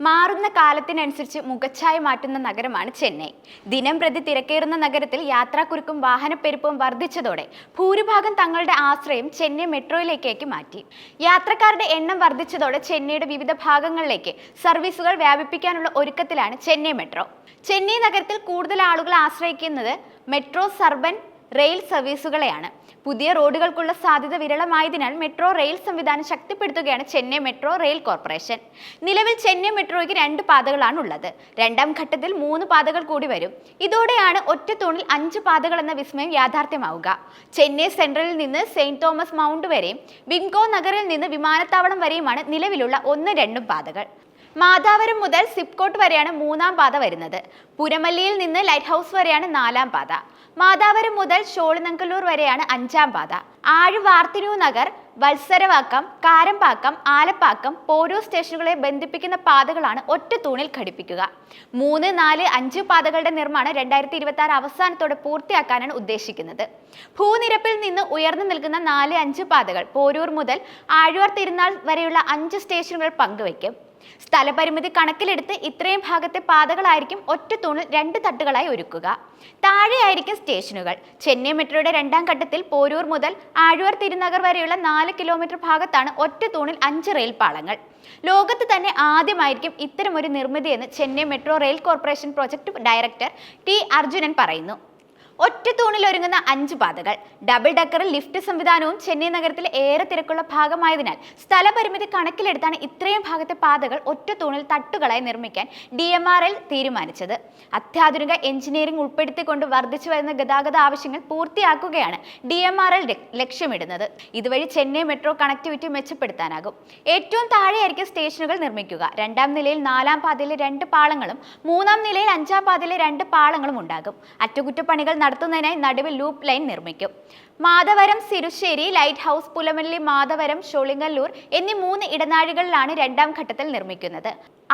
മാറുന്ന കാലത്തിനനുസരിച്ച് മുഖച്ഛായ മാറ്റുന്ന നഗരമാണ് ചെന്നൈ. ദിനം പ്രതി തിരക്കേറുന്ന നഗരത്തിൽ യാത്രാക്കുരുക്കും വാഹനപ്പെരുപ്പും വർദ്ധിച്ചതോടെ ഭൂരിഭാഗം തങ്ങളുടെ ആശ്രയം ചെന്നൈ മെട്രോയിലേക്കേക്ക് മാറ്റി. യാത്രക്കാരുടെ എണ്ണം വർദ്ധിച്ചതോടെ ചെന്നൈയുടെ വിവിധ ഭാഗങ്ങളിലേക്ക് സർവീസുകൾ വ്യാപിപ്പിക്കാനുള്ള ഒരുക്കത്തിലാണ് ചെന്നൈ മെട്രോ. ചെന്നൈ നഗരത്തിൽ കൂടുതൽ ആളുകൾ ആശ്രയിക്കുന്നത് മെട്രോ സർബൻ റെയിൽ സർവീസുകളെയാണ്. പുതിയ റോഡുകൾക്കുള്ള സാധ്യത വിരളമായതിനാൽ മെട്രോ റെയിൽ സംവിധാനം ശക്തിപ്പെടുത്തുകയാണ് ചെന്നൈ മെട്രോ റെയിൽ കോർപ്പറേഷൻ. നിലവിൽ ചെന്നൈ മെട്രോയ്ക്ക് രണ്ട് പാതകളാണ് ഉള്ളത് രണ്ടാം ഘട്ടത്തിൽ മൂന്ന് പാതകൾ കൂടി വരും. ഇതോടെയാണ് ഒറ്റ തൂണിൽ അഞ്ച് പാതകൾ എന്ന വിസ്മയം യാഥാർത്ഥ്യമാവുക. ചെന്നൈ സെൻട്രലിൽ നിന്ന് സെയിന്റ് തോമസ് മൗണ്ട് വരെയും വിങ്കോ നഗറിൽ നിന്ന് വിമാനത്താവളം വരെയുമാണ് നിലവിലുള്ള ഒന്ന് രണ്ടും പാതകൾ. മാതാവരം മുതൽ സിപ്കോട്ട് വരെയാണ് മൂന്നാം പാത വരുന്നത്. പുരമല്ലിയിൽ നിന്ന് ലൈറ്റ് ഹൗസ് വരെയാണ് നാലാം പാത. മാതാവരം മുതൽ ഷോളിനങ്കല്ലൂർ വരെയാണ് അഞ്ചാം പാത. ആഴുവാർത്തിനു നഗർ വത്സരവാക്കം കാരമ്പാക്കം ആലപ്പാക്കം പോരോ സ്റ്റേഷനുകളെ ബന്ധിപ്പിക്കുന്ന പാതകളാണ് ഒറ്റ തൂണിൽ ഘടിപ്പിക്കുക. മൂന്ന് നാല് അഞ്ച് പാതകളുടെ നിർമ്മാണം രണ്ടായിരത്തി ഇരുപത്തി ആറ് അവസാനത്തോടെ പൂർത്തിയാക്കാനാണ് ഉദ്ദേശിക്കുന്നത്. ഭൂനിരപ്പിൽ നിന്ന് ഉയർന്നു നിൽക്കുന്ന നാല് അഞ്ച് പാതകൾ പോരൂർ മുതൽ ആഴ്വാർ തിരുനാൾ വരെയുള്ള അഞ്ച് സ്റ്റേഷനുകൾ പങ്കുവയ്ക്കും. സ്ഥലപരിമിതി കണക്കിലെടുത്ത് ഇത്രയും ഭാഗത്തെ പാതകളായിരിക്കും ഒറ്റ തൂണിൽ രണ്ട് തട്ടുകളായി ഒരുക്കുക. താഴെയായിരിക്കും സ്റ്റേഷനുകൾ. ചെന്നൈ മെട്രോയുടെ രണ്ടാം ഘട്ടത്തിൽ പോരൂർ മുതൽ ആഴുവർ തിരുനഗർ വരെയുള്ള നാല് കിലോമീറ്റർ ഭാഗത്താണ് ഒറ്റ തൂണിൽ അഞ്ച് റെയിൽ പാളങ്ങൾ. ലോകത്ത് തന്നെ ആദ്യമായിരിക്കും ഇത്തരമൊരു നിർമ്മിതിയെന്ന് Chennai metro rail corporation project director T Arjunan പറയുന്നു. ഒറ്റ തൂണിൽ ഒരുങ്ങുന്ന അഞ്ച് പാതകൾ. ഡബിൾ ഡക്കറിൽ ലിഫ്റ്റ് സംവിധാനവും ചെന്നൈ നഗരത്തിലെ ഏറെ തിരക്കുള്ള ഭാഗമായതിനാൽ സ്ഥലപരിമിതി കണക്കിലെടുത്താണ് ഇത്രയും ഭാഗത്തെ പാതകൾ ഒറ്റ തൂണിൽ തട്ടുകളായി നിർമ്മിക്കാൻ ഡി എം ആർ എൽ തീരുമാനിച്ചത്. അത്യാധുനിക എഞ്ചിനീയറിംഗ് ഉൾപ്പെടുത്തിക്കൊണ്ട് വർദ്ധിച്ചു വരുന്ന ഗതാഗത ആവശ്യങ്ങൾ പൂർത്തിയാക്കുകയാണ് ഡി എം ആർ എൽ ലക്ഷ്യമിടുന്നത്. ഇതുവഴി ചെന്നൈ മെട്രോ കണക്ടിവിറ്റി മെച്ചപ്പെടുത്താനാകും. ഏറ്റവും താഴെയായിരിക്കും സ്റ്റേഷനുകൾ നിർമ്മിക്കുക. രണ്ടാം നിലയിൽ നാലാം പാതയിലെ രണ്ട് പാളങ്ങളും മൂന്നാം നിലയിൽ അഞ്ചാം പാതയിലെ രണ്ട് പാളങ്ങളും ഉണ്ടാകും. അറ്റകുറ്റപ്പണികൾ നടത്തുന്നതിനായി നടുവിൽ ലൂപ്പ് ലൈൻ നിർമ്മിക്കും. മാധവരം സിരുശ്ശേരി ലൈറ്റ് ഹൗസ് പുലമല്ലി മാധവരം ഷോളിങ്ങല്ലൂർ എന്നീ മൂന്ന് ഇടനാഴികളിലാണ് രണ്ടാം ഘട്ടത്തിൽ നിർമ്മിക്കുന്നത്.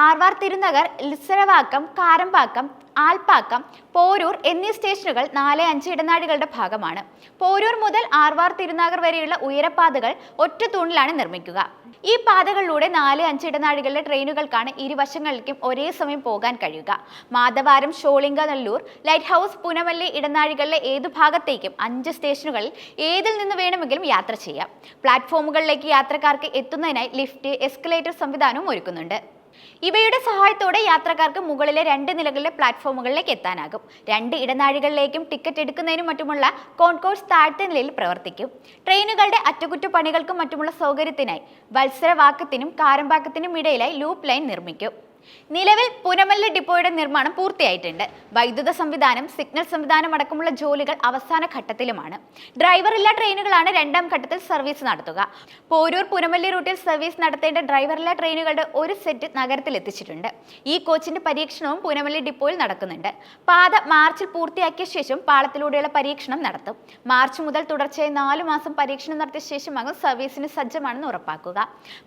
ആർവാർ തിരുനഗർ ലിസരവാക്കം കാരമ്പാക്കം ആൽപ്പാക്കം പോരൂർ എന്നീ സ്റ്റേഷനുകൾ നാല് അഞ്ച് ഇടനാഴികളുടെ ഭാഗമാണ്. പോരൂർ മുതൽ ആർവാർ തിരുനാഗർ വരെയുള്ള ഉയരപാതകൾ ഒറ്റ തൂണിലാണ് നിർമ്മിക്കുക. ഈ പാതകളിലൂടെ നാല് അഞ്ച് ഇടനാഴികളിലെ ട്രെയിനുകൾക്കാണ് ഇരുവശങ്ങളിലേക്കും ഒരേ സമയം പോകാൻ കഴിയുക. മാധവാരം ഷോളിംഗനല്ലൂർ ലൈറ്റ് ഹൗസ് പുനമല്ലി ഇടനാഴികളിലെ ഏതു ഭാഗത്തേക്കും അഞ്ച് സ്റ്റേഷനുകളിൽ ഏതിൽ നിന്ന് വേണമെങ്കിലും യാത്ര ചെയ്യാം. പ്ലാറ്റ്ഫോമുകളിലേക്ക് യാത്രക്കാർക്ക് എത്തുന്നതിനായി ലിഫ്റ്റ് എസ്കലേറ്റർ സംവിധാനവും ഒരുക്കുന്നുണ്ട്. ഇവയുടെ സഹായത്തോടെ യാത്രക്കാർക്ക് മുകളിലെ രണ്ട് നിലകളിലെ പ്ലാറ്റ്ഫോമുകളിലേക്ക് എത്താനാകും. രണ്ട് ഇടനാഴികളിലേക്കും ടിക്കറ്റ് എടുക്കുന്നതിനും മറ്റുമുള്ള കോൺകോഴ്സ് താഴ്ത്ത നിലയിൽ പ്രവർത്തിക്കും. ട്രെയിനുകളുടെ അറ്റകുറ്റപ്പണികൾക്കും മറ്റുമുള്ള സൗകര്യത്തിനായി വത്സരവാക്കത്തിനും കാരമ്പാക്കത്തിനും ഇടയിലായി ലൂപ്പ് ലൈൻ നിർമ്മിക്കും. നിലവിൽ പുനമല്ല ഡിപ്പോയുടെ നിർമ്മാണം പൂർത്തിയായിട്ടുണ്ട്. വൈദ്യുത സംവിധാനം സിഗ്നൽ സംവിധാനം അടക്കമുള്ള ജോലികൾ അവസാന ഘട്ടത്തിലുമാണ്. ഡ്രൈവറില്ലാ ട്രെയിനുകളാണ് രണ്ടാം ഘട്ടത്തിൽ സർവീസ് നടത്തുക. പോരൂർ പുനമല്ലി റൂട്ടിൽ സർവീസ് നടത്തേണ്ട ഡ്രൈവറില്ലാ ട്രെയിനുകളുടെ ഒരു സെറ്റ് നഗരത്തിൽ എത്തിച്ചിട്ടുണ്ട്. ഈ കോച്ചിന്റെ പരീക്ഷണവും പുനമല്ലി ഡിപ്പോയിൽ നടക്കുന്നുണ്ട്. പാത മാർച്ചിൽ പൂർത്തിയാക്കിയ ശേഷം പാളത്തിലൂടെയുള്ള പരീക്ഷണം നടത്തും. മാർച്ച് മുതൽ തുടർച്ചയായി നാലു മാസം പരീക്ഷണം നടത്തിയ ശേഷമാകും സർവീസിന് സജ്ജമാണെന്ന് ഉറപ്പാക്കുക.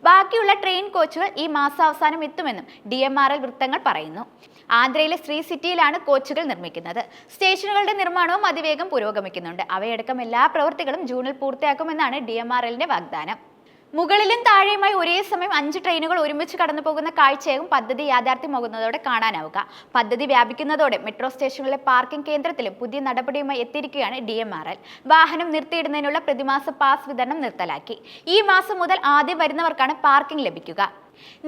ബാക്കിയുള്ള ട്രെയിൻ കോച്ചുകൾ ഈ മാസാവസാനം എത്തുമെന്നും ഡി എം ആർ എൽ വൃത്തങ്ങൾ പറയുന്നു. ആന്ധ്രയിലെ ശ്രീ സിറ്റിയിലാണ് കോച്ചുകൾ നിർമ്മിക്കുന്നത്. സ്റ്റേഷനുകളുടെ നിർമ്മാണവും അതിവേഗം പുരോഗമിക്കുന്നുണ്ട്. അവയടക്കം എല്ലാ പ്രവൃത്തികളും ജൂണിൽ പൂർത്തിയാക്കുമെന്നാണ് ഡി എം ആർ എല്ലിന്റെ വാഗ്ദാനം. മുകളിലും താഴെയുമായി ഒരേ സമയം അഞ്ച് ട്രെയിനുകൾ ഒരുമിച്ച് കടന്നു പോകുന്ന കാഴ്ചയാകും പദ്ധതി യാഥാർത്ഥ്യമാകുന്നതോടെ കാണാനാവുക. പദ്ധതി വ്യാപിക്കുന്നതോടെ മെട്രോ സ്റ്റേഷനിലെ പാർക്കിംഗ് കേന്ദ്രത്തിലും പുതിയ നടപടിയുമായി എത്തിയിരിക്കുകയാണ് ഡി എം ആർ എൽ വാഹനം നിർത്തിയിടുന്നതിനുള്ള പ്രതിമാസ പാസ് വിതരണം നിർത്തലാക്കി. ഈ മാസം മുതൽ ആദ്യം വരുന്നവർക്കാണ് പാർക്കിംഗ് ലഭിക്കുക.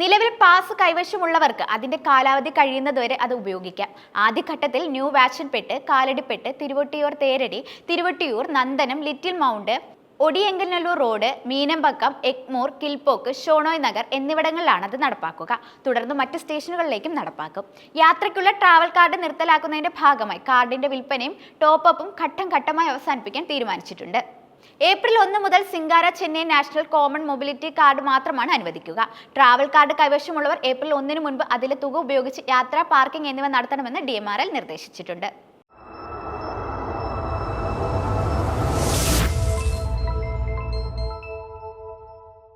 നിലവിൽ പാസ് കൈവശമുള്ളവർക്ക് അതിന്റെ കാലാവധി കഴിയുന്നതുവരെ അത് ഉപയോഗിക്കാം. ആദ്യഘട്ടത്തിൽ new Washermanpet Kaladipet Thiruvottiyur Theradi Thiruvottiyur Nandanam little mount Odiyankanallur road Meenambakkam Egmore Kilpauk Shenoy Nagar എന്നിവിടങ്ങളിലാണ് അത് നടപ്പാക്കുക. തുടർന്ന് മറ്റ് സ്റ്റേഷനുകളിലേക്കും നടപ്പാക്കും. യാത്രയ്ക്കുള്ള ട്രാവൽ കാർഡ് നിർത്തലാക്കുന്നതിന്റെ ഭാഗമായി കാർഡിന്റെ വിൽപ്പനയും ടോപ്പും ഘട്ടം ഘട്ടമായി അവസാനിപ്പിക്കാൻ തീരുമാനിച്ചിട്ടുണ്ട്. ഏപ്രിൽ ഒന്ന് മുതൽ Singara Chennai national common mobility card മാത്രമാണ് അനുവദിക്കുക. ട്രാവൽ കാർഡ് കൈവശമുള്ളവർ ഏപ്രിൽ ഒന്നിന് മുൻപ് അതിലെ തുക ഉപയോഗിച്ച് യാത്ര പാർക്കിംഗ് എന്നിവ നടത്തണമെന്ന് ഡി നിർദ്ദേശിച്ചിട്ടുണ്ട്.